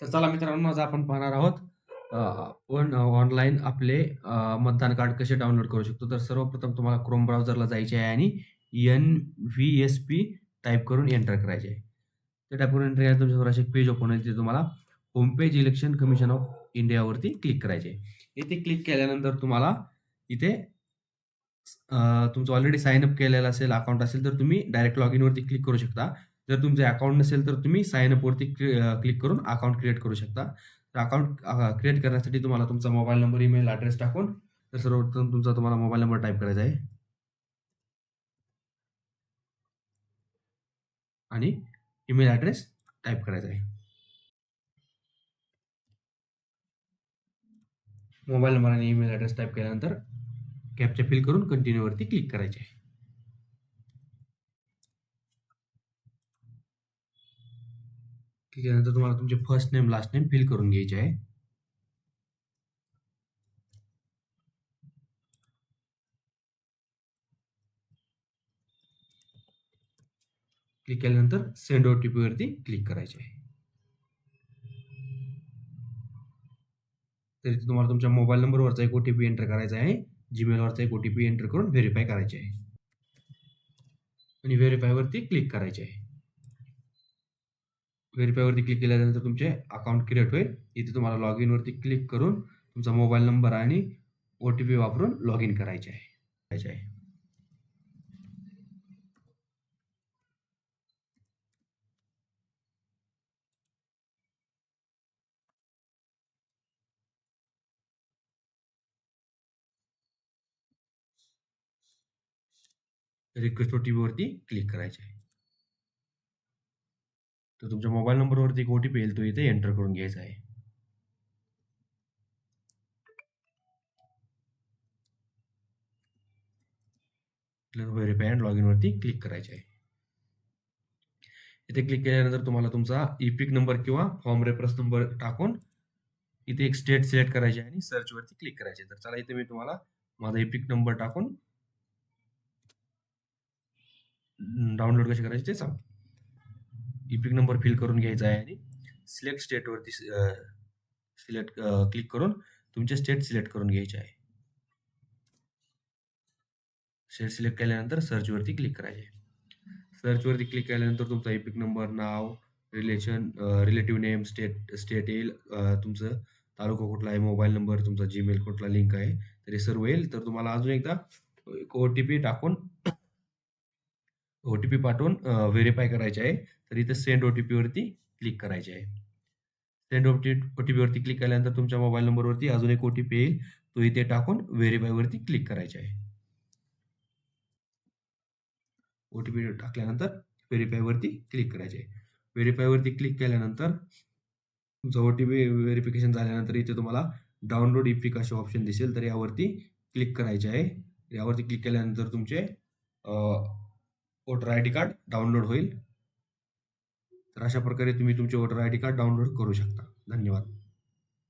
तर चला मित्रांनो, आज आपण पाहणार आहोत आपण ऑनलाईन आपले मतदान कार्ड कसे डाउनलोड करू शकतो. तर सर्वप्रथम तुम्हाला क्रोम ब्राउझरला जायचे आहे आणि एन-व्ही-एस-पी टाईप करून एंटर करायचे आहे. ते टाईप करून एंटर केल्यानंतर तुमच्यासमोर असे पेज ओपन होईल. ते तुम्हाला home page election commission of इंडियावरती click करायचे इथे क्लिक केल्यानंतर तुम्हाला इथे तुमचं ऑलरेडी साईन अप केलेलं असेल, अकाउंट असेल, तर तुम्ही डायरेक्ट लॉग इनवरती क्लिक करू शकता. जर तुमचं अकाउंट नसेल, तर तुम्ही साइन अपवरती क्लि क्लिक करून अकाउंट क्रिएट करू शकता. तर अकाउंट क्रिएट करण्यासाठी तुम्हाला तुमचा मोबाईल नंबर, ईमेल ॲड्रेस टाकून तर सर्वप्रथम तुमचा तुम्हाला मोबाईल नंबर टाईप करायचा आहे. आणि ईमेल ॲड्रेस टाईप करायचा आहे. मोबाईल नंबर आणि ईमेल ॲड्रेस टाईप केल्यानंतर कॅप्चा फिल करून कंटिन्यूवरती क्लिक करायचे आहे. ठीक आहे नंतर तुम्हाला तुमचे first name, last name fill करून घ्यायचे आहे. क्लिक केल्यानंतर सेंड ओ-टी-पीवरती क्लिक करायचे आहे. तरी तुम्हाला तुमच्या मोबाईल नंबरवरचा एक ओ-टी-पी एंटर करायचा आहे. जीमेलवरचा एक ओ-टी-पी एंटर करून व्हेरीफाय करायचे आहे. आणि व्हेरीफायवरती क्लिक करायचे आहे. व्हेरीफायवरती क्लिक केल्यानंतर तुमचे अकाउंट क्रिएट होईल. इथे तुम्हाला लॉग इनवरती क्लिक करून तुमचा मोबाईल नंबर आणि ओ-टी-पी वापरून लॉगिन करायचे आहे. करायचे आहे. रिक्वेस्ट ओ-टी-पीवरती क्लिक करायचे आहे. तर तुमच्या मोबाईल नंबरवरती एक ओ-टी-पी येईल. तो इथे एंटर करून घ्यायचा आहे. रिपॅन्ड लॉग इनवरती क्लिक करायचे आहे. इथे क्लिक केल्यानंतर तुम्हाला तुमचा ई-पिक नंबर किंवा फॉर्म रेफरन्स नंबर टाकून इथे एक स्टेट सिलेक्ट करायची आहे आणि सर्चवरती क्लिक करायचे. तर चला इथे मी तुम्हाला माझा ई-पिक नंबर टाकून डाउनलोड कसे करायचे ते सांगतो. ई-पिक नंबर फिल करून घ्यायचा आहे आणि सिलेक्ट स्टेटवरती सिलेक्ट क्लिक करून तुमचे स्टेट सिलेक्ट करून घ्यायचे आहे. स्टेट सिलेक्ट केल्यानंतर सर्चवरती क्लिक करायचे. सर्चवरती क्लिक केल्यानंतर तुमचा ई-पिक नंबर, नाव, relation relative name, state state येईल. तुमचं तालुका कुठला आहे, मोबाईल नंबर, तुमचा जीमेल कुठला लिंक आहे, तर हे सर्व येईल. तर तुम्हाला अजून एकदा एक ओ-टी-पी टाकून ओ-टी-पी पाठवून व्हेरीफाय करायचे आहे. तर इथे सेंड ओ-टी-पीवरती क्लिक करायचे आहे. सेंड ओटी ओ-टी-पीवरती क्लिक केल्यानंतर तुमच्या मोबाईल नंबरवरती अजून एक ओ-टी-पी येईल. तो इथे टाकून व्हेरीफायवरती क्लिक करायचे आहे. ओ-टी-पी टाकल्यानंतर व्हेरीफायवरती क्लिक करायचे आहे. व्हेरीफायवरती क्लिक केल्यानंतर तुमचं ओ-टी-पी व्हेरिफिकेशन झाल्यानंतर इथे तुम्हाला डाउनलोड इपिक असे ऑप्शन दिसेल. तर यावरती क्लिक करायचे आहे. यावरती क्लिक केल्यानंतर तुमचे voter I D card download होईल. तर अशा प्रकारे तुम्ही तुमचे वोटर आयडी कार्ड डाउनलोड करू शकता. धन्यवाद.